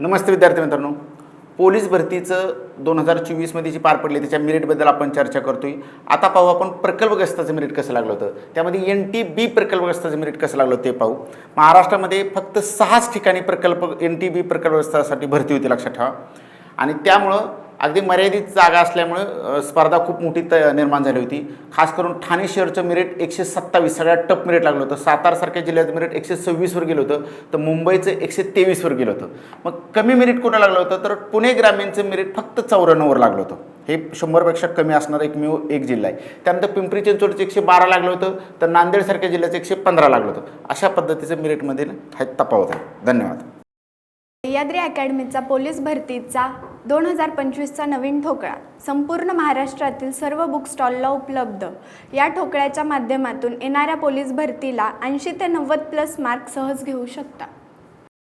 नमस्ते विद्यार्थी मित्रांनो. पोलीस भरतीचं दोन हजार चोवीसमध्ये जी पार पडली त्याच्या मेरिटबद्दल आपण चर्चा करतोय. आता पाहू आपण प्रकल्पग्रस्ताचं मेरिट कसं लागलं होतं. त्यामध्ये एन टी बी प्रकल्पग्रस्ताचं मेरिट कसं लागलं होतं ते पाहू. महाराष्ट्रामध्ये फक्त सहाच ठिकाणी प्रकल्प एन टी बी प्रकल्पग्रस्तासाठी भरती होती लक्षात ठेवा. आणि त्यामुळं अगदी मर्यादित जागा असल्यामुळं स्पर्धा खूप मोठी त निर्माण झाली होती. खास करून ठाणे शहरचं मेरिट एकशे सत्तावीस सगळ्यात टप मेरिट लागलं होतं. सातारसारख्या जिल्ह्याचं मेरिट एकशे सव्वीसवर गेलं होतं. तर मुंबईचं एकशे तेवीसवर गेलं होतं. मग कमी मेरिट कुठं लागलं होतं? तर पुणे ग्रामीणचं मेरिट फक्त चौऱ्याण्णववर लागलं होतं. हे शंभरपेक्षा कमी असणारं एकमेव एक जिल्हा आहे. त्यानंतर पिंपरी चिंचवडचं एकशे बारा लागलं होतं. तर नांदेडसारख्या जिल्ह्याचं एकशे पंधरा लागलं होतं. अशा पद्धतीचं मेरिटमध्ये हा तपावत आहे. धन्यवाद. सह्याद्री अकॅडमीचा पोलीस भरतीचा दोन हजार पंचवीसचा नवीन ठोकळा संपूर्ण महाराष्ट्रातील सर्व बुक स्टॉलला उपलब्ध. या ठोकळ्याच्या माध्यमातून येणाऱ्या पोलीस भरतीला ऐंशी ते नव्वद प्लस मार्क सहज घेऊ शकता.